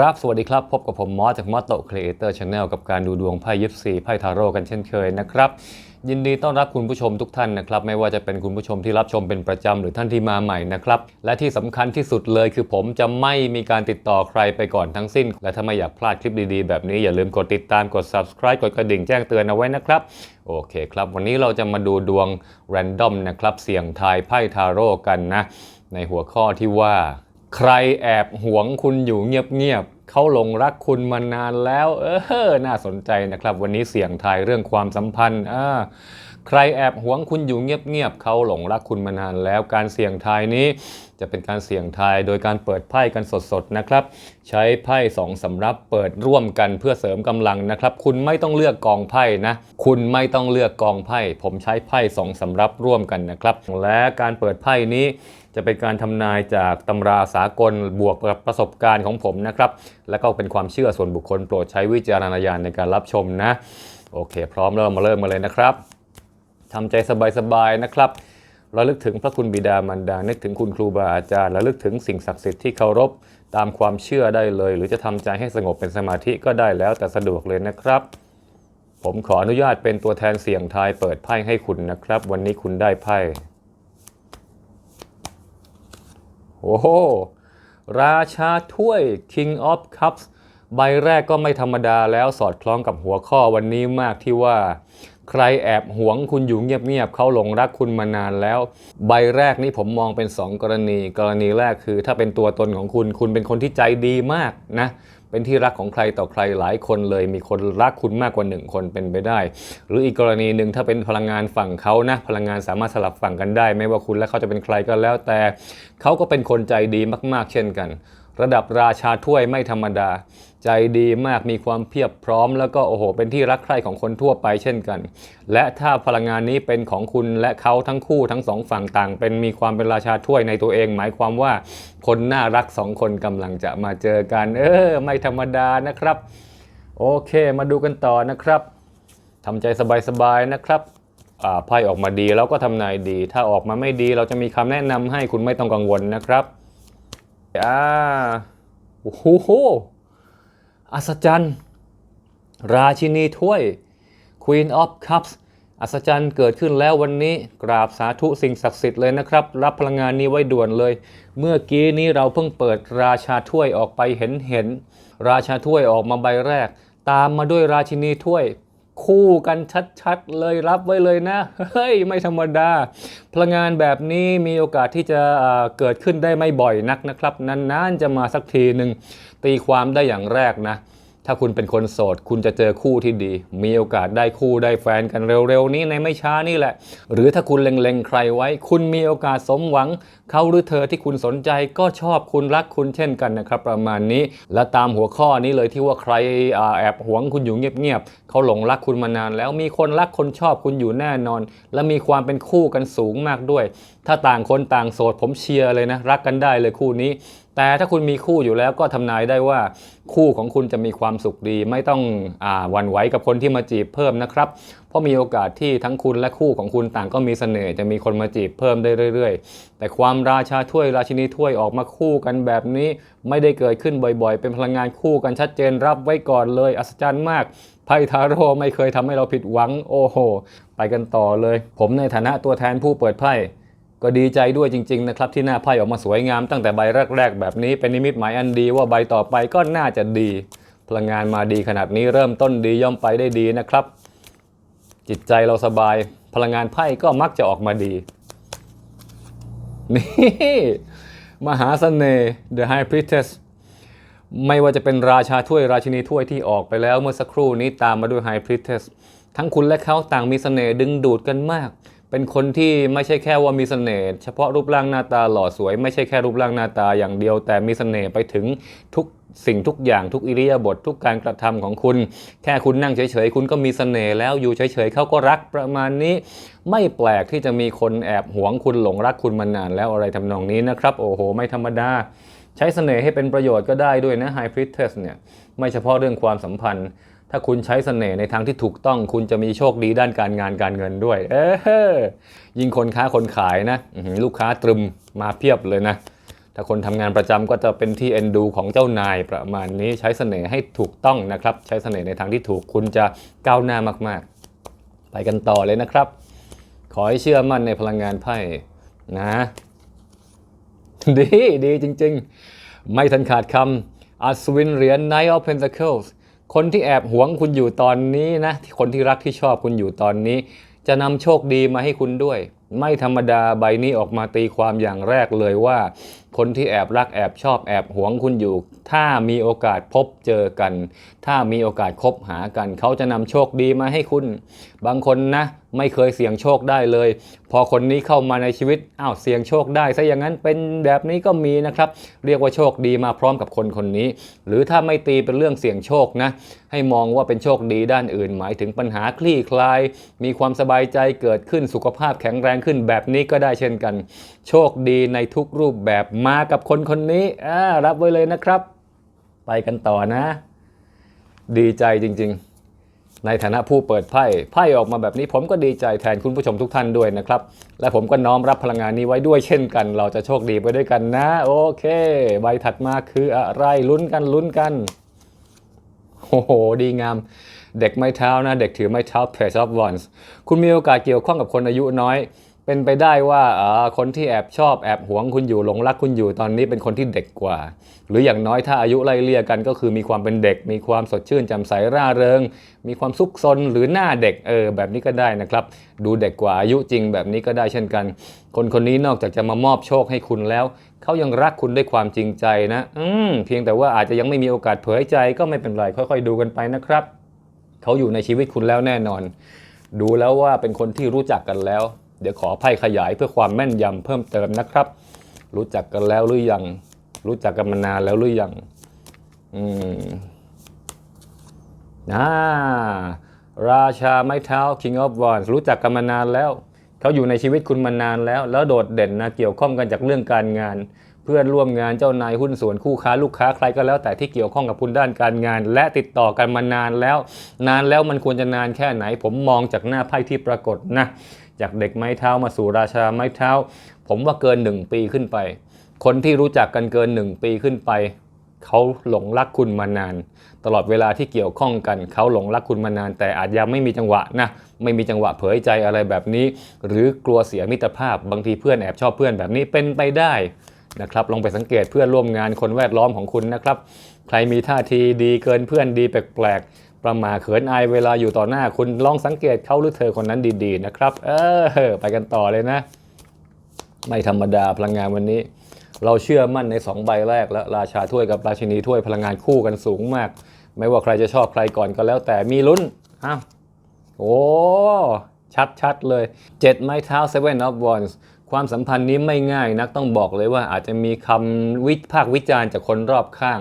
ครับ สวัสดีครับ พบกับผมมอสจากมอสโตครีเอเตอร์ชาแนลกับการดูดวงไพ่ยิปซีไพ่ทาโร่กันเช่นเคยนะครับ ยินดีต้อนรับคุณผู้ชมทุกท่านนะครับ ไม่ว่าจะเป็นคุณผู้ชมที่รับชมเป็นประจำหรือท่านที่มาใหม่นะครับ และที่สำคัญที่สุดเลยคือผมจะไม่มีการติดต่อใครไปก่อนทั้งสิ้น และถ้าไม่อยากพลาดคลิปดีๆ แบบนี้อย่าลืมกดติดตามกด subscribe กดกระดิ่งแจ้งเตือนเอาไว้นะครับโอเคครับ วันนี้เราจะมาดูดวง random นะครับเสี่ยงทายไพ่ทาโร่กันนะในหัวข้อที่ว่า ใครแอบหวงคุณอยู่เงียบๆเขาหลงรักคุณมานานแล้ว เออ น่าสนใจนะครับ วันนี้เสี่ยงทายเรื่องความสัมพันธ์อ่าใครแอบหวงคุณอยู่เงียบๆเขาหลงรักคุณมานานแล้ว การเสี่ยงทายนี้จะเป็นการเสี่ยงทายโดยการเปิดไพ่กันสดๆนะครับ ใช้ไพ่สองสำรับเปิดร่วมกันเพื่อเสริมกำลังนะครับ คุณไม่ต้องเลือกกองไพ่นะ คุณไม่ต้องเลือกกองไพ่ ผมใช้ไพ่สองสำรับร่วมกันนะครับ และการเปิดไพ่นี้ จะเป็นการทำนายจากตำราสากลบวกกับประสบการณ์ของผมนะครับ และก็เป็นความเชื่อส่วนบุคคลโปรดใช้วิจารณญาณในการรับชมนะ โอเค พร้อมแล้วเรามาเริ่มมาเลยนะครับทำใจสบายๆนะครับระลึกถึงพระคุณบิดามารดา นึกถึงคุณครูบาอาจารย์ระลึกถึงสิ่งศักดิ์สิทธิ์ที่เคารพตามความเชื่อได้เลย หรือจะทำใจให้สงบเป็นสมาธิก็ได้แล้วแต่สะดวกเลยนะครับ ผมขออนุญาตเป็นตัวแทนเสี่ยงทายเปิดไพ่ให้คุณนะครับ วันนี้คุณได้ไพ่ โอ้โห ราชาถ้วย King of Cups ใบแรกก็ไม่ธรรมดาแล้วสอดคล้องกับหัวข้อวันนี้มากที่ว่า ใครแอบหวงคุณอยู่เงียบๆเขาหลงรักคุณมานานแล้ว ใบแรกนี่ผมมองเป็น 2 กรณี กรณีแรกคือ ถ้าเป็นตัวตนของคุณคุณเป็นคนที่ใจดีมากนะ เป็นที่รักของใครต่อใครหลายคนเลย มีคนรักคุณมากกว่าหนึ่งคนเป็นไปได้ หรืออีกกรณีหนึ่งถ้าเป็นพลังงานฝั่งเขานะพลังงานสามารถสลับฝั่งกันได้ ไม่ว่าคุณและเขาจะเป็นใครก็แล้ว แต่เขาก็เป็นคนใจดีมาก ๆ เช่นกัน ระดับราชาถ้วยไม่ธรรมดา ใจดีมากมีความเพียบพร้อม แล้วก็โอ้โห เป็นที่รักใคร่ของคนทั่วไปเช่นกัน และถ้าพลังงานนี้เป็นของคุณและเขาทั้งคู่ทั้งสองฝั่งต่าง เป็นมีความเป็นราชาถ้วยในตัวเอง หมายความว่าคนน่ารักสองคนกำลังจะมาเจอกัน เออ ไม่ธรรมดานะครับ โอเค มาดูกันต่อนะครับทำใจสบายๆนะครับอ่าไพ่ออกมาดีแล้วก็ทำนายดี ถ้าออกมาไม่ดีเราจะมีคำแนะนำให้คุณไม่ต้องกังวลนะครับอ่าโอ้โห อัศจรรย์ ราชินีถ้วย Queen of Cups อัศจรรย์เกิดขึ้นแล้ววันนี้กราบสาธุสิ่งศักดิ์สิทธิ์เลยนะครับ รับพลังงานนี้ไว้ด่วนเลย เมื่อกี้นี้เราเพิ่งเปิดราชาถ้วยออกไปเห็นเห็น ราชาถ้วยออกมาใบแรก ตามมาด้วยราชินีถ้วย คู่กันชัดๆ เลยรับไว้เลยนะ เฮ้ย ไม่ธรรมดา พลังงานแบบนี้มีโอกาสที่จะเกิดขึ้นได้ไม่บ่อยนักนะครับ นานๆ จะมาสักทีหนึ่งตีความได้อย่างแรกนะ ถ้าคุณเป็นคนโสด คุณจะเจอคู่ที่ดี มีโอกาสได้คู่ได้แฟนกันเร็วๆ นี้ในไม่ช้านี่แหละ หรือถ้าคุณเล็งๆ ใครไว้ คุณมีโอกาสสมหวัง เขาหรือเธอที่คุณสนใจก็ชอบคุณรักคุณเช่นกันนะครับ ประมาณนี้ และตามหัวข้อนี้เลยที่ว่าใครอแอบหวงคุณอยู่เงียบๆเขาหลงรักคุณมานาน แล้วมีคนรักคนชอบคุณอยู่แน่นอน และมีความเป็นคู่กันสูงมากด้วย ถ้าต่างคนต่างโสดผมเชียร์เลยนะรักกันได้เลยคู่นี้ แต่ถ้าคุณมีคู่อยู่แล้วก็ทำนายได้ว่าคู่ของคุณจะมีความสุขดี ไม่ต้องอาวันไหวกับคนที่มาจีบเพิ่มนะครับ เพราะมีโอกาสที่ทั้งคุณและคู่ของคุณต่างก็มีเสน่ห์จะมีคนมาจีบเพิ่มได้เรื่อย ๆ แต่ความราชาถ้วยราชินีถ้วยออกมาคู่กันแบบนี้ ไม่ได้เกิดขึ้นบ่อยๆ เป็นพลังงานคู่กันชัดเจนรับไว้ก่อนเลยอัศจรรย์มากไพ่ทาโร่ไม่เคยทำให้เราผิดหวังโอ้โห ไปกันต่อเลย ผมในฐานะตัวแทนผู้เปิดไพ่ ก็ดีใจด้วยจริง ๆ นะครับ ที่หน้าไพ่ออกมาสวยงามตั้งแต่ใบแรก ๆ แบบนี้เป็นนิมิตหมายอันดีว่าใบต่อไปก็น่าจะดี พลังงานมาดีขนาดนี้เริ่มต้นดีย่อมไปได้ดีนะครับ จิตใจเราสบาย พลังงานไพ่ก็มักจะออกมาดี นี่มหาเสน่ห์ The High Priestess ไม่ว่าจะเป็นราชาถ้วยราชินีถ้วยที่ออกไปแล้วเมื่อสักครู่นี้ตามมาด้วย High Priestess ทั้งคุณและเขาต่างมีเสน่ห์ดึงดูดกันมาก เป็นคนที่ไม่ใช่แค่ว่ามีเสน่ห์เฉพาะรูปร่างหน้าตาหล่อสวย ไม่ใช่แค่รูปร่างหน้าตาอย่างเดียว แต่มีเสน่ห์ไปถึงทุกสิ่งทุกอย่างทุกอิริยาบถทุกการกระทำของคุณ แค่คุณนั่งเฉยๆ คุณก็มีเสน่ห์แล้วอยู่เฉยๆเขาก็รักประมาณนี้ ไม่แปลกที่จะมีคนแอบหวงคุณหลงรักคุณมานานแล้วอะไรทำนองนี้นะครับ โอ้โห ไม่ธรรมดา ใช้เสน่ห์ให้เป็นประโยชน์ก็ได้ด้วยนะ High Priestess เนี่ยไม่เฉพาะเรื่องความสัมพันธ์ ถ้าคุณใช้เสน่ห์ในทางที่ถูกต้องคุณจะมีโชคดีด้านการงานการเงินด้วย เออยิ่งคนค้าคนขายนะลูกค้าตรึมมาเพียบเลยนะ ถ้าคนทำงานประจำก็จะเป็นที่เอ็นดูของเจ้านายประมาณนี้ใช้เสน่ห์ให้ถูกต้องนะครับ ใช้เสน่ห์ในทางที่ถูกคุณจะก้าวหน้ามากๆ ไปกันต่อเลยนะครับ ขอให้เชื่อมั่นในพลังงานไพ่นะ ดีดีจริง ๆ ไม่ทันขาดคำอัศวินเหรียญ Knight of Pentacles คนที่แอบหวงคุณอยู่ตอนนี้นะที่คนที่รักที่ชอบคุณอยู่ตอนนี้ จะนำโชคดีมาให้คุณด้วย ไม่ธรรมดาใบนี้ออกมาตีความอย่างแรกเลยว่า คนที่แอบรักแอบชอบแอบหวงคุณอยู่ ถ้ามีโอกาสพบเจอกัน ถ้ามีโอกาสคบหากัน เขาจะนำโชคดีมาให้คุณ บางคนนะ ไม่เคยเสี่ยงโชคได้เลย พอคนนี้เข้ามาในชีวิตอ้าวเสี่ยงโชคได้ซะอย่างนั้นเป็นแบบนี้ก็มีนะครับ เรียกว่าโชคดีมาพร้อมกับคนคนนี้ หรือถ้าไม่ตีเป็นเรื่องเสี่ยงโชคนะ ให้มองว่าเป็นโชคดีด้านอื่น หมายถึงปัญหาคลี่คลาย มีความสบายใจเกิดขึ้นสุขภาพแข็งแรงขึ้นแบบนี้ก็ได้เช่นกัน โชคดีในทุกรูปแบบมากับคนคนนี้รับไว้เลยนะครับ ไปกันต่อนะ ดีใจจริง ๆ ในฐานะผู้เปิดไพ่ไพ่ออกมาแบบนี้ ผมก็ดีใจแทนคุณผู้ชมทุกท่านด้วยนะครับ และผมก็น้อมรับพลังงานนี้ไว้ด้วยเช่นกัน เราจะโชคดีไปด้วยกันนะ โอเค ใบถัดมาคืออะไรลุ้นกันลุ้นกันโอ้โห ดีงาม เด็กไม้เท้านะ เด็กถือไม้เท้า Page of Wands คุณมีโอกาสเกี่ยวข้องกับคนอายุน้อย เป็นไปได้ว่าอ่าคนที่แอบชอบแอบหวงคุณอยู่หลงรักคุณอยู่ตอนนี้เป็นคนที่เด็กกว่า หรืออย่างน้อยถ้าอายุไล่เลี่ยกันก็คือมีความเป็นเด็ก มีความสดชื่นแจ่มใสร่าเริง มีความซุกซนหรือหน้าเด็กเออแบบนี้ก็ได้นะครับ ดูเด็กกว่าอายุจริงแบบนี้ก็ได้เช่นกัน คนคนนี้นอกจากจะมามอบโชคให้คุณแล้ว เขายังรักคุณด้วยความจริงใจนะ อืมเพียงแต่ว่าอาจจะยังไม่มีโอกาสเผยใจก็ไม่เป็นไรค่อยๆ ดูกันไปนะครับ เขาอยู่ในชีวิตคุณแล้วแน่นอน ดูแล้วว่าเป็นคนที่รู้จักกันแล้ว เดี๋ยวขอไพ่ขยายเพื่อความแม่นยำเพิ่มเติมนะครับ รู้จักกันแล้วหรือยัง รู้จักกันมานานแล้วหรือยัง อืมอ่าราชาไม้เท้า King of Wands รู้จักกันมานานแล้ว เขาอยู่ในชีวิตคุณมานานแล้ว แล้วโดดเด่นนะเกี่ยวข้องกันจากเรื่องการงาน เพื่อนร่วมงานเจ้านายหุ้นส่วนคู่ค้าลูกค้าใครก็แล้วแต่ที่เกี่ยวข้องกับคุณด้านการงาน และติดต่อกันมานานแล้ว นานแล้วมันควรจะนานแค่ไหน ผมมองจากหน้าไพ่ที่ปรากฏนะ จากเด็กไม้เท้ามาสู่ราชาไม้เท้า ผมว่าเกิน 1 ปีขึ้นไป คนที่รู้จักกันเกิน 1 ปีขึ้นไป เขาหลงรักคุณมานาน ตลอดเวลาที่เกี่ยวข้องกัน เขาหลงรักคุณมานาน แต่อาจยังไม่มีจังหวะนะไม่มีจังหวะเผยใจอะไรแบบนี้ หรือกลัวเสียมิตรภาพ บางทีเพื่อนแอบชอบเพื่อนแบบนี้เป็นไปได้นะครับลองไปสังเกตเพื่อนร่วมงานคนแวดล้อมของคุณนะครับ ใครมีท่าทีดีเกินเพื่อนดีแปลกๆ ประมาเขินอายเวลาอยู่ต่อหน้าคุณลองสังเกตเขาหรือเธอคนนั้นดีๆนะครับ เออไปกันต่อเลยนะ ไม่ธรรมดาพลังงานวันนี้ เราเชื่อมั่นใน 2 ใบแรกแล้วราชาถ้วยกับราชินีถ้วยพลังงานคู่กันสูงมาก ไม่ว่าใครจะชอบใครก่อนก็แล้วแต่มีลุ้นอ้าวโอ้ชัดชัดๆเลย7ไม้เท้า Seven of Wands ความสัมพันธ์นี้ไม่ง่ายนักต้องบอกเลยว่าอาจจะมีคำวิพากษ์วิจารณ์จากคนรอบข้าง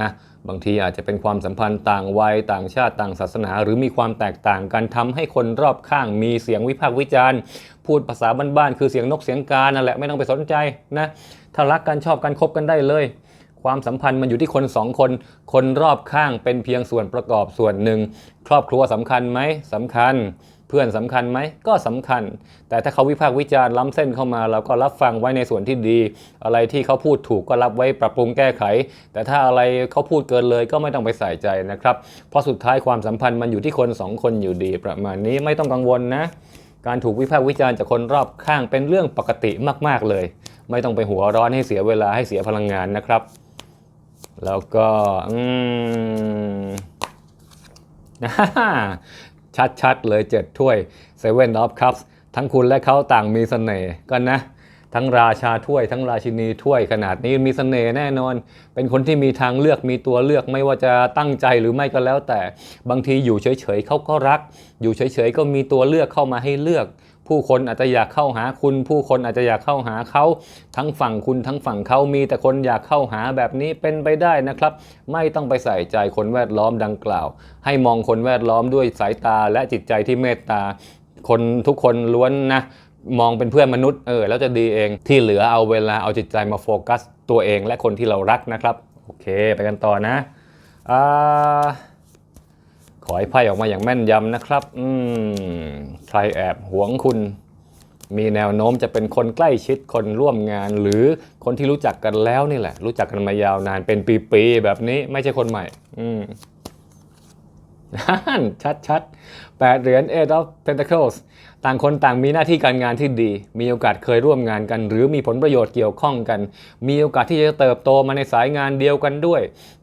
นะ บางทีอาจจะเป็นความสัมพันธ์ต่างวัยต่างชาติต่างศาสนา หรือมีความแตกต่างกันทำให้คนรอบข้างมีเสียงวิพากษ์วิจารณ์ พูดภาษาบ้านๆคือเสียงนกเสียงกานั่นแหละไม่ต้องไปสนใจนะถ้ารักกันชอบกันคบกันได้เลย ความสัมพันธ์มันอยู่ที่คนสองคน คนรอบข้างเป็นเพียงส่วนประกอบส่วนหนึ่ง ครอบครัวสำคัญไหมสำคัญ พื่อนสำคัญไหมก็สำคัญ แต่ถ้าเขาวิพากษ์วิจารณ์ล้ำเส้นเข้ามาเราก็รับฟังไว้ในส่วนที่ดี อะไรที่เขาพูดถูกก็รับไว้ปรับปรุงแก้ไข แต่ถ้าอะไรเขาพูดเกินเลยก็ไม่ต้องไปใส่ใจนะครับ เพราะสุดท้ายความสัมพันธ์มันอยู่ที่คนสองคนอยู่ดีประมาณนี้ไม่ต้องกังวลนะการถูกวิพากษ์วิจารณ์จากคนรอบข้างเป็นเรื่องปกติมาก ๆ เลย ไม่ต้องไปหัวร้อนให้เสียเวลาให้เสียพลังงานนะครับ แล้วก็ อืม ชัดๆ เลยเจ็ดถ้วย Seven of Cups ทั้งคุณและเขาต่างมีเสน่ห์กันะ ทั้งราชาถ้วย ทั้งราชินีถ้วยขนาดนี้มีเสน่ห์แน่นอน เป็นคนที่มีทางเลือกมีตัวเลือกไม่ว่าจะตั้งใจหรือไม่ก็แล้วแต่บางทีอยู่เฉยๆเขาก็รัก อยู่เฉยๆก็มีตัวเลือกเข้ามาให้เลือก ผู้คนอาจจะอยากเข้าหาคุณ ผู้คนอาจจะอยากเข้าหาเขาทั้งฝั่งคุณทั้งฝั่งเขามีแต่คนอยากเข้าหาแบบนี้เป็นไปได้นะครับ ไม่ต้องไปใส่ใจคนแวดล้อมดังกล่าว ให้มองคนแวดล้อมด้วยสายตาและจิตใจที่เมตตา คนทุกคนล้วนนะมองเป็นเพื่อนมนุษย์เออแล้วจะดีเองที่เหลือเอาเวลาเอาจิตใจมาโฟกัสตัวเองและคนที่เรารักนะครับ โอเค ไปกันต่อนะอ่า ขอให้ไพ่ออกมาอย่างแม่นยำนะครับ อืม ใครแอบหวงคุณ มีแนวโน้มจะเป็นคนใกล้ชิดคนร่วมงาน หรือคนที่รู้จักกันแล้วนี่แหละ รู้จักกันมายาวนานเป็นปีๆแบบนี้ไม่ใช่คนใหม่ อืมชัดชัดๆแปดเหรียญ Eight of Pentacles ต่างคนต่างมีหน้าที่การงานที่ดี มีโอกาสเคยร่วมงานกัน หรือมีผลประโยชน์เกี่ยวข้องกัน มีโอกาสที่จะเติบโตมาในสายงานเดียวกันด้วย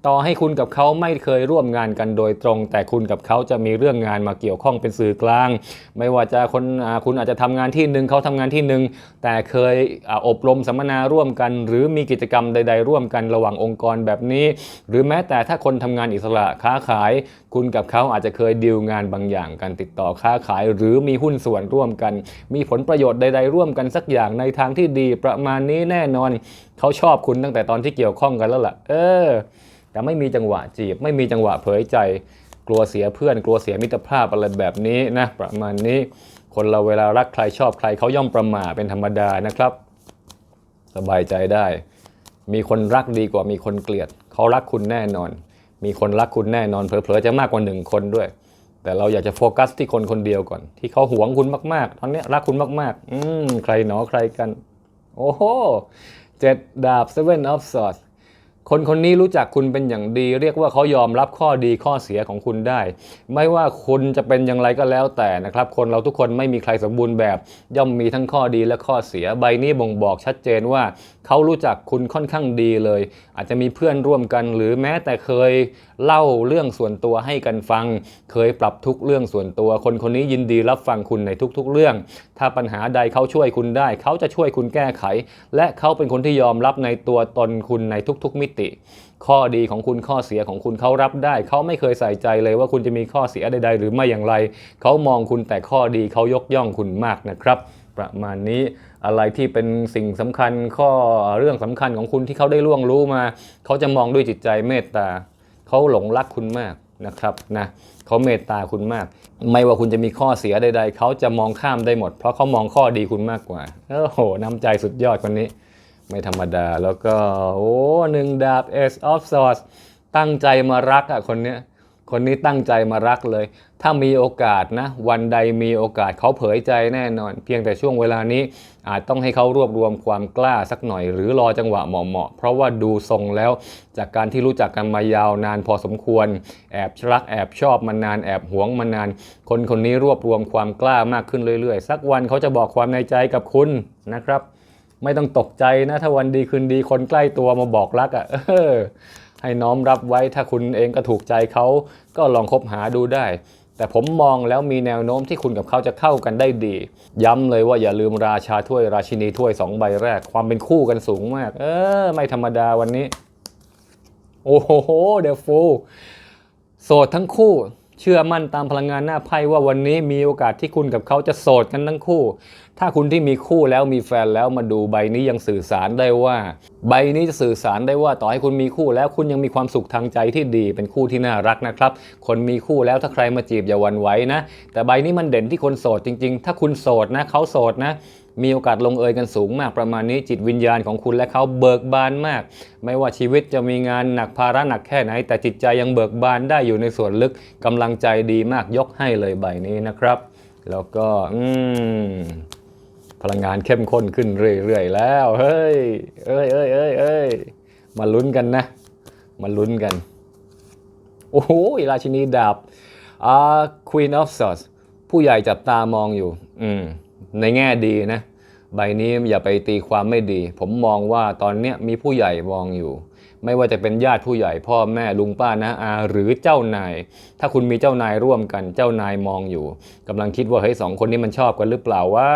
ต่อให้คุณกับเขาไม่เคยร่วมงานกันโดยตรง แต่คุณกับเขาจะมีเรื่องงานมาเกี่ยวข้องเป็นสื่อกลาง ไม่ว่าจะคนคุณอาจจะทำงานที่หนึ่งเขาทำงานที่หนึ่งแต่เคยออบรมสัมมนาร่วมกัน หรือมีกิจกรรมใด ๆ ร่วมกันระหว่างองค์กรแบบนี้ หรือแม้แต่ถ้าคนทำงานอิสระค้าขาย คุณกับเขาอาจจะเคยดีลงานบางอย่างกันติดต่อค้าขาย หรือมีหุ้นส่วนร่วมกัน มีผลประโยชน์ใด ๆ ร่วมกันสักอย่างในทางที่ดีประมาณนี้แน่นอน เขาชอบคุณตั้งแต่ตอนที่เกี่ยวข้องกันแล้วล่ะ เออ แต่ไม่มีจังหวะจีบ ไม่มีจังหวะเผยใจ กลัวเสียเพื่อน กลัวเสียมิตรภาพอะไรแบบนี้นะ ประมาณนี้ คนเราเวลารักใครชอบใครเขาย่อมประมาทเป็นธรรมดานะครับ สบายใจได้ มีคนรักดีกว่ามีคนเกลียด เขารักคุณแน่นอน มีคนรักคุณแน่นอนเผลอๆจะมากกว่าหนึ่งคนด้วย แต่เราอยากจะโฟกัสที่คนคนเดียวก่อน ที่เขาหวงคุณมากๆ ตอนนี้รักคุณมาก ๆ อืมใครหนอใครกัน โอ้โหเจ็ดดาบ seven of swords คนคนนี้รู้จักคุณเป็นอย่างดี เรียกว่าเขายอมรับข้อดีข้อเสียของคุณได้ ไม่ว่าคุณจะเป็นอย่างไรก็แล้วแต่นะครับ คนเราทุกคนไม่มีใครสมบูรณ์แบบ ย่อมมีทั้งข้อดีและข้อเสียใบนี้บ่งบอกชัดเจนว่า เขารู้จักคุณค่อนข้างดีเลย อาจจะมีเพื่อนร่วมกัน หรือแม้แต่เคยเล่าเรื่องส่วนตัวให้กันฟัง เคยปรับทุกเรื่องส่วนตัว คนคนนี้ยินดีรับฟังคุณในทุกๆ เรื่อง ถ้าปัญหาใดเขาช่วยคุณได้ เขาจะช่วยคุณแก้ไข และเขาเป็นคนที่ยอมรับในตัวตนคุณในทุกๆมิตติ ข้อดีของคุณข้อเสียของคุณเขารับได้ เขาไม่เคยใส่ใจเลยว่าคุณจะมีข้อเสียใดๆ หรือไม่อย่างไร เขามองคุณแต่ข้อดีเขายกย่องคุณมากนะครับ ประมาณนี้อะไรที่เป็นสิ่งสำคัญข้อเรื่องสำคัญของคุณที่เขาได้ล่วงรู้มา เขาจะมองด้วยจิตใจเมตตาเขาหลงรักคุณมากนะครับนะเขาเมตตาคุณมาก ไม่ว่าคุณจะมีข้อเสียใด ๆ เขาจะมองข้ามได้หมด เพราะเขามองข้อดีคุณมากกว่าโอ้โหน้ำใจสุดยอดคนนี้ ไม่ธรรมดาแล้วก็ โอ้หนึ่งดาบ Ace of Swords ตั้งใจมารักอะคนเนี้ยคนนี้ตั้งใจมารักเลย ถ้ามีโอกาสนะ วันใดมีโอกาสเขาเผยใจแน่นอน เพียงแต่ช่วงเวลานี้ อาจต้องให้เขารวบรวมความกล้าสักหน่อย หรือรอจังหวะเหมาะๆ เพราะว่าดูทรงแล้ว จากการที่รู้จักกันมายาวนานพอสมควร แอบรักแอบชอบมานาน แอบหวงมานาน คนคนนี้รวบรวมความกล้ามากขึ้นเรื่อยๆ สักวันเขาจะบอกความในใจกับคุณนะครับ ไม่ต้องตกใจนะ ถ้าวันดีคืนดีคนใกล้ตัวมาบอกรักอะ่ะให้น้อมรับไว้ถ้าคุณเองก็ถูกใจเขาก็ลองคบหาดูได้ แต่ผมมองแล้วมีแนวโน้มที่คุณกับเขาจะเข้ากันได้ดี ย้ำเลยว่าอย่าลืมราชาถ้วยราชินีถ้วยสองใบแรก ความเป็นคู่กันสูงมาก เออ ไม่ธรรมดาวันนี้ โอ้โหเดฟฟูโสดทั้งคู่ เชื่อมั่นตามพลังงานหน้าไพ่ว่าวันนี้มีโอกาสที่คุณกับเขาจะโสดกันทั้งคู่ ถ้าคุณที่มีคู่แล้วมีแฟนแล้วมาดูใบนี้ยังสื่อสารได้ว่า ใบนี้จะสื่อสารได้ว่าต่อให้คุณมีคู่แล้วคุณยังมีความสุขทางใจที่ดี เป็นคู่ที่น่ารักนะครับ คนมีคู่แล้วถ้าใครมาจีบอย่าวันไหว้นะ แต่ใบนี้มันเด่นที่คนโสดจริง ๆ ถ้าคุณโสดนะเขาโสดนะ มีโอกาสลงเอยกันสูงมากประมาณนี้จิตวิญญาณของคุณและเขาเบิกบานมาก ไม่ว่าชีวิตจะมีงานหนักภาระหนักแค่ไหน แต่จิตใจยังเบิกบานได้อยู่ในส่วนลึกกำลังใจดีมากยกให้เลยใบนี้นะครับ แล้วก็อืมพลังงานเข้มข้นขึ้นเรื่อยๆแล้วเฮ้ยเอ้ยเอ้ยเอ้ยเอ้ยมาลุ้นกันนะ มาลุ้นกัน โอ้โหราชินีดาบอ่า Queen of Swords ผู้ใหญ่จับตามองอยู่ อืม ในแง่ดีนะ ใบนี้อย่าไปตีความไม่ดี ผมมองว่าตอนเนี้ยมีผู้ใหญ่มองอยู่ ไม่ว่าจะเป็นญาติผู้ใหญ่ พ่อแม่ลุงป้านะอาหรือเจ้านาย ถ้าคุณมีเจ้านายร่วมกัน เจ้านายมองอยู่กำลังคิดว่าเฮ้ยสองคนนี้มันชอบกันหรือเปล่าว่า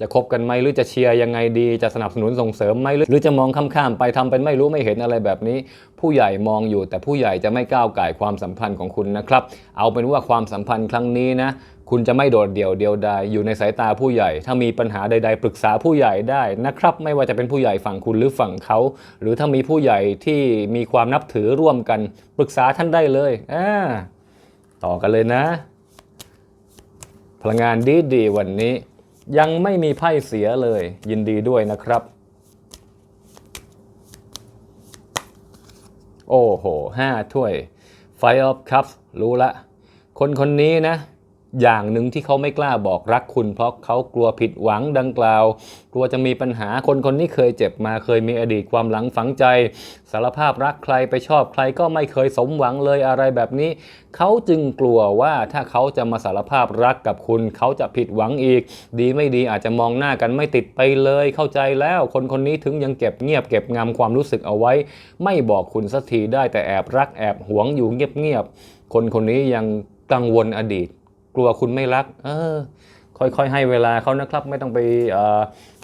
จะคบกันไหมหรือจะเชียร์ยังไงดี จะสนับสนุนส่งเสริมไหมหรือจะมองข้ามๆไปทำเป็นไม่รู้ไม่เห็นอะไรแบบนี้ ผู้ใหญ่มองอยู่ แต่ผู้ใหญ่จะไม่ก้าวไก่ความสัมพันธ์ของคุณนะครับ เอาเป็นว่าความสัมพันธ์ครั้งนี้นะ คุณจะไม่โดดเดี่ยวเดียวดายอยู่ในสายตาผู้ใหญ่ ถ้ามีปัญหาใด ๆ ปรึกษาผู้ใหญ่ได้นะครับ ไม่ว่าจะเป็นผู้ใหญ่ฝั่งคุณหรือฝั่งเขา หรือถ้ามีผู้ใหญ่ที่มีความนับถือร่วมกัน ปรึกษาท่านได้เลยอ่าต่อกันเลยนะ พลังงานดีดีๆวันนี้ ยังไม่มีไพ่เสียเลย ยินดีด้วยนะครับ โอ้โหห้าถ้วย Five of Cups รู้ละ คนคนนี้นะ อย่างหนึ่งที่เขาไม่กล้าบอกรักคุณ เพราะเขากลัวผิดหวังดังกล่าว กลัวจะมีปัญหาคนคนนี้เคยเจ็บมาเคยมีอดีตความหลังฝังใจ สารภาพรักใครไปชอบใครก็ไม่เคยสมหวังเลยอะไรแบบนี้ เขาจึงกลัวว่าถ้าเขาจะมาสารภาพรักกับคุณ เขาจะผิดหวังอีก ดีไม่ดีอาจจะมองหน้ากันไม่ติดไปเลยเข้าใจแล้ว คนคนนี้ถึงยังเก็บเงียบเก็บงำความรู้สึกเอาไว้ ไม่บอกคุณสักทีได้แต่แอบรักแอบหวงอยู่เงียบๆคนคนนี้ยังกังวลอดีต กลัวคุณไม่รัก เออ ค่อยๆให้เวลาเขานะครับ ไม่ต้องไป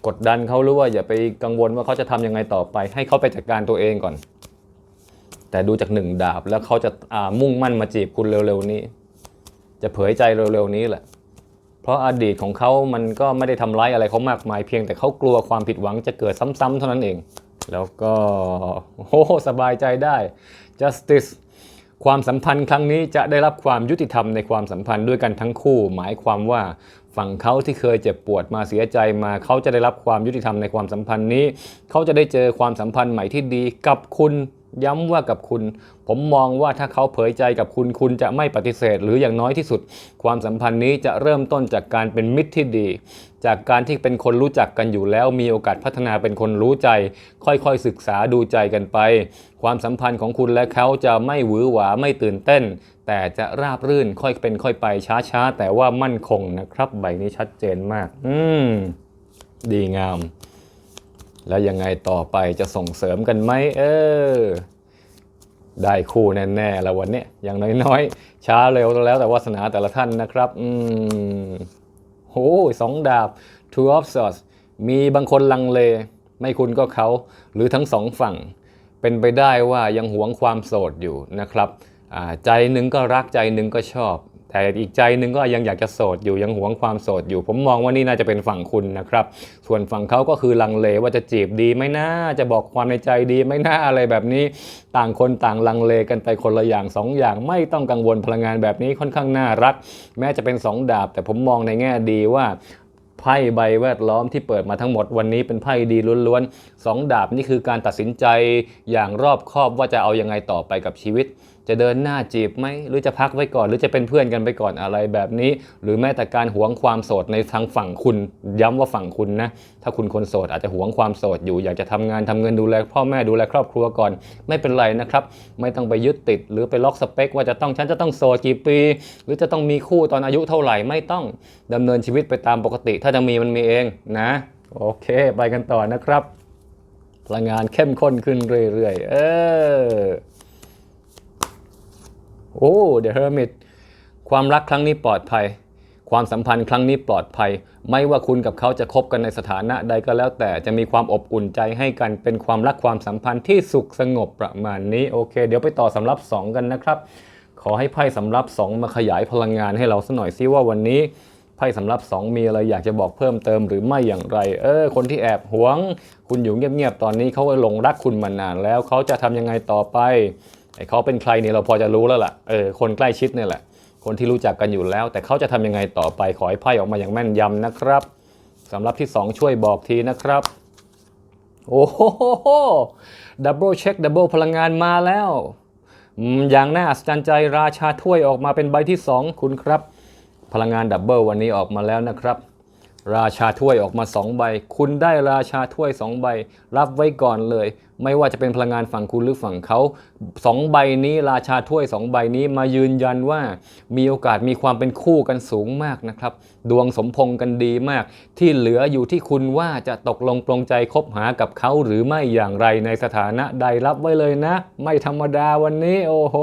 กดดันเขาหรือว่าอย่าไปกังวลว่าเขาจะทำยังไงต่อไป ให้เขาไปจัดการตัวเองก่อน แต่ดูจากหนึ่งดาบแล้วเขาจะามุ่งมั่นมาจีบคุณเร็วๆนี้ จะเผยใจเร็วๆนี้แหละ เพราะอดีตของเขามันก็ไม่ได้ทำร้ายอะไรเขามากมายเพียงแต่เขากลัวความผิดหวังจะเกิดซ้ำๆเท่านั้นเอง แล้วก็โอ้สบายใจได้ justice ความสัมพันธ์ครั้งนี้จะได้รับความยุติธรรมในความสัมพันธ์ด้วยกันทั้งคู่ หมายความว่าฝั่งเขาที่เคยเจ็บปวดมาเสียใจมาเขาจะได้รับความยุติธรรมในความสัมพันธ์นี้ เขาจะได้เจอความสัมพันธ์ใหม่ที่ดีกับคุณ ย้ำว่ากับคุณ ผมมองว่าถ้าเขาเผยใจกับคุณคุณจะไม่ปฏิเสธ หรืออย่างน้อยที่สุด ความสัมพันธ์นี้จะเริ่มต้นจากการเป็นมิตรที่ดี จากการที่เป็นคนรู้จักกันอยู่แล้ว มีโอกาสพัฒนาเป็นคนรู้ใจ ค่อยๆศึกษาดูใจกันไป ความสัมพันธ์ของคุณและเขาจะไม่หวือหวาไม่ตื่นเต้น แต่จะราบรื่นค่อยเป็นค่อยไปช้าๆแต่ว่ามั่นคงนะครับ ใบนี้ชัดเจนมาก อืมดีงาม แล้วยังไงต่อไปจะส่งเสริมกันไหมเออ ได้คู่แน่ๆแล้ววันนี้ยอย่างน้อยๆ ช้าเร็วแล้วแต่วาสนาแต่ละท่านนะครับ อืมโหสองดาบ two of swords มีบางคนลังเล ไม่คุณก็เขา หรือทั้งสองฝั่ง เป็นไปได้ว่ายังหวงความโสดอยู่นะครับ ใจหนึ่งก็รักใจหนึ่งก็ชอบ แต่อีกใจหนึ่งก็ยังอยากจะโสดอยู่ยังหวงความโสดอยู่ ผมมองว่านี่น่าจะเป็นฝั่งคุณนะครับ ส่วนฝั่งเขาก็คือลังเลว่าจะจีบดีไหมนะจะบอกความในใจดีไหมนะอะไรแบบนี้ ต่างคนต่างลังเลกันไปคนละอย่างสองอย่างไม่ต้องกังวลพลังงานแบบนี้ค่อนข้างน่ารัก แม้จะเป็นสองดาบ แต่ผมมองในแง่ดีว่าไพ่ใบแวดล้อมที่เปิดมาทั้งหมดวันนี้เป็นไพ่ดีล้วนๆสองดาบนี่คือการตัดสินใจอย่างรอบคอบว่าจะเอายังไงต่อไปกับชีวิต จะเดินหน้าจีบไหมหรือจะพักไว้ก่อน หรือจะเป็นเพื่อนกันไปก่อนอะไรแบบนี้ หรือแม้แต่การหวงความโสดในทางฝั่งคุณ ย้ำว่าฝั่งคุณนะ ถ้าคุณคนโสดอาจจะหวงความโสดอยู่ อยากจะทำงานทำเงินดูแลพ่อแม่ดูแลครอบครัวก่อน ไม่เป็นไรนะครับ ไม่ต้องไปยึดติด หรือไปล็อกสเปค ว่าจะต้องฉันจะต้องโสดกี่ปี หรือจะต้องมีคู่ตอนอายุเท่าไหร่ไม่ต้องดำเนินชีวิตไปตามปกติ ถ้าจะมีมันมีเองนะ โอเค ไปกันต่อนะครับพลังงานเข้มข้นขึ้นเรื่อยๆ เออ โอ้ The Hermit ความรักครั้งนี้ปลอดภัย ความสัมพันธ์ครั้งนี้ปลอดภัย ไม่ว่าคุณกับเขาจะคบกันในสถานะใดก็แล้วแต่จะมีความอบอุ่นใจให้กันเป็นความรักความสัมพันธ์ที่สุขสงบประมาณนี้โอเค เดี๋ยวไปต่อสำรับ 2 กันนะครับ ขอให้ไพ่สำรับ 2 มาขยายพลังงานให้เราสักหน่อยซิว่าวันนี้ไพ่สำรับ 2 มีอะไรอยากจะบอกเพิ่มเติมหรือไม่อย่างไร เออ คนที่แอบหวง คุณอยู่เงียบๆตอนนี้เขาหลงรักคุณมานานแล้วเขาจะทำยังไงต่อไป ไอ้เขาเป็นใครเนี่ยเราพอจะรู้แล้วล่ะเออคนใกล้ชิดเนี่ยแหละคนที่รู้จักกันอยู่แล้ว แต่เขาจะทำยังไงต่อไปขอให้ไพ่ออกมาอย่างแม่นยำนะครับสำหรับที่ 2 ช่วยบอกทีนะครับ โอ้โหดับเบิลเช็คดับเบิลพลังงานมาแล้วอืมอย่างน่าอัศจรรย์ใจราชาถ้วยออกมาเป็นใบที่ 2 คุณครับ พลังงานดับเบิลวันนี้ออกมาแล้วนะครับ ราชาถ้วยออกมา 2 ใบ คุณได้ราชาถ้วย 2 ใบ รับไว้ก่อนเลย ไม่ว่าจะเป็นพลังงานฝั่งคุณหรือฝั่งเขา 2 ใบนี้ราชาถ้วย 2 ใบนี้มายืนยันว่า มีโอกาสมีความเป็นคู่กันสูงมากนะครับ ดวงสมพงกันดีมาก ที่เหลืออยู่ที่คุณว่าจะตกลงปลงใจคบหากับเขาหรือไม่อย่างไรในสถานะใดรับไว้เลยนะ ไม่ธรรมดาวันนี้ โอ้โห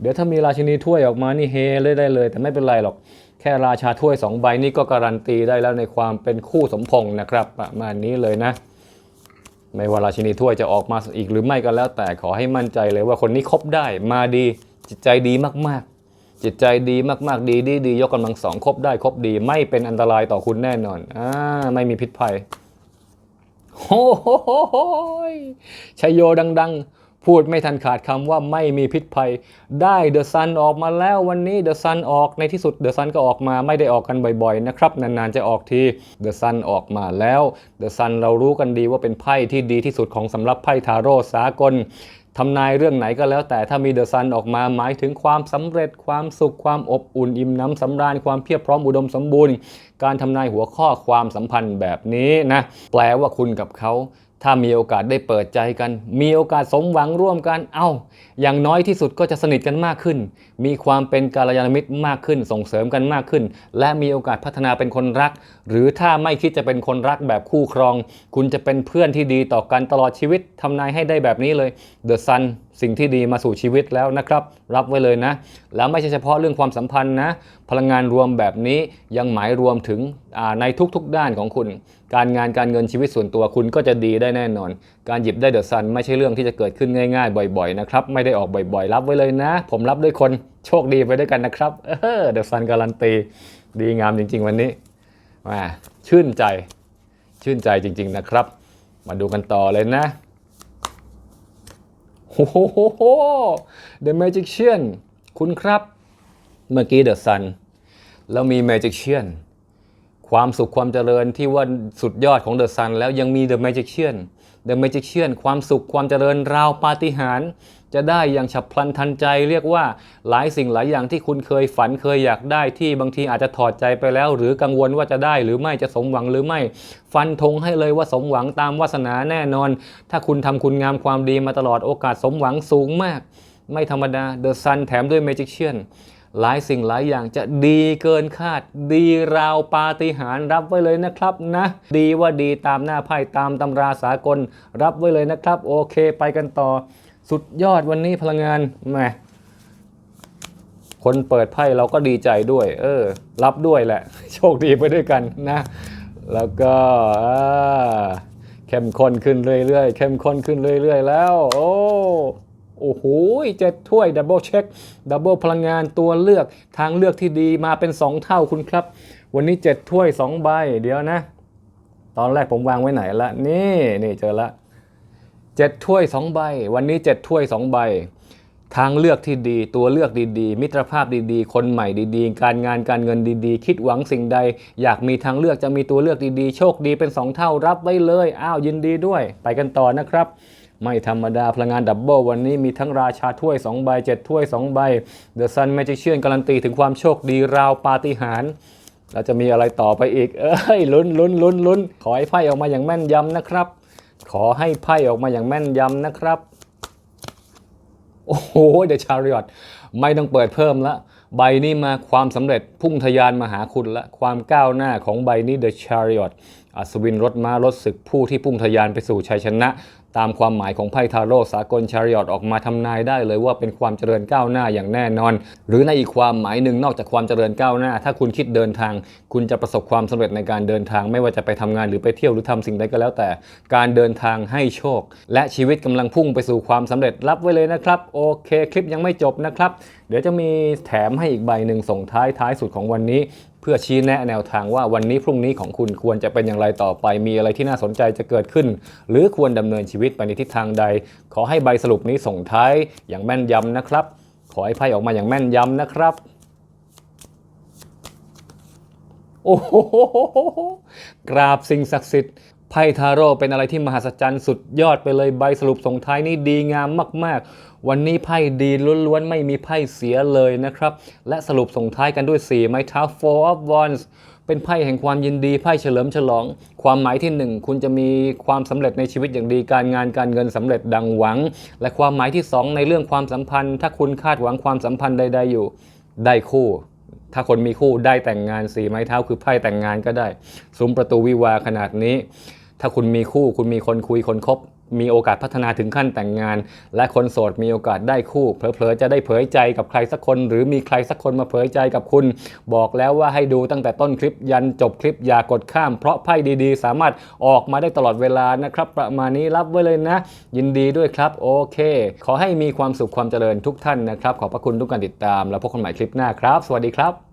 เดี๋ยวถ้ามีราชินีถ้วยออกมานี่เฮเลยได้เลย แต่ไม่เป็นไรหรอก แค่ราชาถ้วย 2 ใบนี่ก็การันตีได้แล้วในความเป็นคู่สมพงษ์นะครับ ประมาณนี้เลยนะ ไม่ว่าราชินีถ้วยจะออกมาอีกหรือไม่ก็แล้ว แต่ขอให้มั่นใจเลยว่าคนนี้คบได้มาดีจิตใจดีมากๆ จิตใจดีมากๆ ดีดีดียกกำลังสองคบได้คบดี ไม่เป็นอันตรายต่อคุณแน่นอนอ่าไม่มีพิษภัยโอ้โหชัยโยดัง ๆ พูดไม่ทันขาดคำว่าไม่มีพิษภัย ได้เดอะซันออกมาแล้ววันนี้เดอะซันออกในที่สุดเดอะซันก็ออกมาไม่ได้ออกกันบ่อยๆนะครับนานๆจะออกทีเดอะซันออกมาแล้วเดอะซันเรารู้กันดีว่าเป็นไพ่ที่ดีที่สุดของสำหรับไพ่ทาโร่สากลทำนายเรื่องไหนก็แล้วแต่ถ้ามีเดอะซันออกมาหมายถึงความสำเร็จความสุขความอบอุ่นอิ่มน้ำสำราญความเพียบพร้อมอุดมสมบูรณ์ การทำนายหัวข้อความสัมพันธ์แบบนี้นะแปลว่าคุณกับเขา ถ้ามีโอกาสได้เปิดใจกัน มีโอกาสสมหวังร่วมกัน เอ้า อย่างน้อยที่สุดก็จะสนิทกันมากขึ้น มีความเป็นกาลยานมิตรมากขึ้น ส่งเสริมกันมากขึ้น และมีโอกาสพัฒนาเป็นคนรัก หรือถ้าไม่คิดจะเป็นคนรักแบบคู่ครอง คุณจะเป็นเพื่อนที่ดีต่อกันตลอดชีวิตทำนายให้ได้แบบนี้เลย The Sun สิ่งที่ดีมาสู่ชีวิตแล้วนะครับ รับไว้เลยนะ แล้วไม่ใช่เฉพาะเรื่องความสัมพันธ์นะ พลังงานรวมแบบนี้ยังหมายรวมถึงในทุกๆด้านของคุณ การงานการเงินชีวิตส่วนตัวคุณก็จะดีได้แน่นอน การหยิบได้เดอะซันไม่ใช่เรื่องที่จะเกิดขึ้นง่ายๆ บ่อยๆนะครับไม่ได้ออกบ่อยๆ รับไว้เลยนะ ผมรับด้วยคนโชคดีไปด้วยกันนะครับเออเดอะซันการันตีดีงามจริง ๆ วันนี้มาชื่นใจชื่นใจจริง ๆนะครับ มาดูกันต่อเลยนะ โอ้โห The Magician คุณครับ เมื่อกี้ The Sun แล้วมี Magician ความสุขความเจริญที่ว่าสุดยอดของ The Sun แล้วยังมี The Magician The Magician ความสุขความเจริญราวปาฏิหาริย์จะได้อย่างฉับพลันทันใจเรียกว่าหลายสิ่งหลายอย่างที่คุณเคยฝันเคยอยากได้ที่บางทีอาจจะถอดใจไปแล้ว หรือกังวลว่าจะได้หรือไม่จะสมหวังหรือไม่ ฟันธงให้เลยว่าสมหวังตามวาสนาแน่นอน ถ้าคุณทำคุณงามความดีมาตลอดโอกาสสมหวังสูงมาก ไม่ธรรมดา The Sun แถมด้วย Magician หลายสิ่งหลายอย่างจะดีเกินคาด ดีราวปาฏิหาริย์รับไว้เลยนะครับนะ ดีว่าดีตามหน้าไพ่ตามตำราสากล รับไว้เลยนะครับ โอเคไปกันต่อ สุดยอดวันนี้พลังงานแหมคนเปิดไพ่เราก็ดีใจด้วย เออ รับด้วยแหละ โชคดีไปด้วยกันนะ แล้วก็เข้มข้นขึ้นเรื่อยๆเข้มข้นขึ้นเรื่อย ๆ แล้ว โอ้ โอ้โหเจ็ดถ้วยดับเบิลเช็คดับเบิลพลังงานตัวเลือกทางเลือกที่ดีมาเป็น 2 เท่าคุณครับ วันนี้ 7 ถ้วย 2 ใบ เดี๋ยวนะ ตอนแรกผมวางไว้ไหนละ นี่นี่เจอละ7ถ้วย 2 ใบ วันนี้ 7 ถ้วย 2 ใบ ทางเลือกที่ดี ตัวเลือกดีๆ มิตรภาพดีๆ คนใหม่ดีๆ การงานการเงินดีๆ คิดหวังสิ่งใด อยากมีทางเลือกจะมีตัวเลือกดีๆ โชคดีเป็น 2 เท่ารับไว้เลย อ้าวยินดีด้วย ไปกันต่อนะครับ ไม่ธรรมดาพลังงานดับเบิลวันนี้มีทั้งราชาถ้วย2ใบ7ถ้วย2ใบ The Sun Magician การันตีถึงความโชคดีราวปาฏิหาริย์แล้วจะมีอะไรต่อไปอีก เอ้ยลุ้นลุ้นลุ้นลุ้นขอให้ไพ่ออกมาอย่างแม่นยำนะครับ ขอให้ไพ่ออกมาอย่างแม่นยำนะครับ โอ้โหเดชาริอตไม่ต้องเปิดเพิ่มละใบนี้มาความสำเร็จพุ่งทะยานมาหาคุณละความก้าวหน้าของใบนี้เดชาริอตอัศวินรถม้ารถศึกผู้ที่พุ่งทะยานไปสู่ชัยชนะ ตามความหมายของไพ่ทาโร่สากลชาริอตออกมาทำนายได้เลยว่าเป็นความเจริญก้าวหน้าอย่างแน่นอน หรือในอีกความหมายหนึ่งนอกจากความเจริญก้าวหน้า ถ้าคุณคิดเดินทาง คุณจะประสบความสำเร็จในการเดินทาง ไม่ว่าจะไปทำงานหรือไปเที่ยวหรือทำสิ่งใดก็แล้วแต่ การเดินทางให้โชค และชีวิตกำลังพุ่งไปสู่ความสำเร็จรับไว้เลยนะครับ โอเค คลิปยังไม่จบนะครับ เดี๋ยวจะมีแถมให้อีกใบหนึ่งส่งท้ายท้ายสุดของวันนี้ เพื่อชี้แนะแนวทางว่าวันนี้พรุ่งนี้ของคุณควรจะเป็นอย่างไรต่อไป มีอะไรที่น่าสนใจจะเกิดขึ้น หรือควรดำเนินชีวิตไปในทิศทางใด ขอให้ใบสรุปนี้ส่งท้ายอย่างแม่นยำนะครับ ขอให้ไพ่ออกมาอย่างแม่นยำนะครับโอ้โหกราบสิ่งศักดิ์สิทธิ์ไพ่ทาโร่เป็นอะไรที่มหัศจรรย์สุดยอดไปเลยใบสรุปส่งท้ายนี่ดีงามมาก ๆ วันนี้ไพ่ดีล้วนๆ ไม่มีไพ่เสียเลยนะครับ และสรุปส่งท้ายกันด้วย 4 ไม้เท้า four of wands เป็นไพ่แห่งความยินดีไพ่เฉลิมฉลอง ความหมายที่ 1 คุณจะมีความสำเร็จในชีวิตอย่างดีการงานการเงินสำเร็จดังหวัง และความหมายที่ 2 ในเรื่องความสัมพันธ์ ถ้าคุณคาดหวังความสัมพันธ์ใด ๆ อยู่ ได้คู่ ถ้าคนมีคู่ได้แต่งงานสี่ไม้เท้าคือไพ่แต่งงานก็ได้ ซุ้มประตูวิวาขนาดนี้ ถ้าคุณมีคู่คุณมีคนคุยคนคบ มีโอกาสพัฒนาถึงขั้นแต่งงาน และคนโสดมีโอกาสได้คู่เผลอๆจะได้เผยใจกับใครสักคน หรือมีใครสักคนมาเผยใจกับคุณ บอกแล้วว่าให้ดูตั้งแต่ต้นคลิปยันจบคลิปอย่ากดข้าม เพราะไพ่ดีๆ สามารถออกมาได้ตลอดเวลานะครับ ประมาณนี้รับไว้เลยนะ ยินดีด้วยครับโอเค ขอให้มีความสุขความเจริญทุกท่านนะครับ ขอบพระคุณทุกการติดตาม แล้วพบกันใหม่คลิปหน้าครับ สวัสดีครับ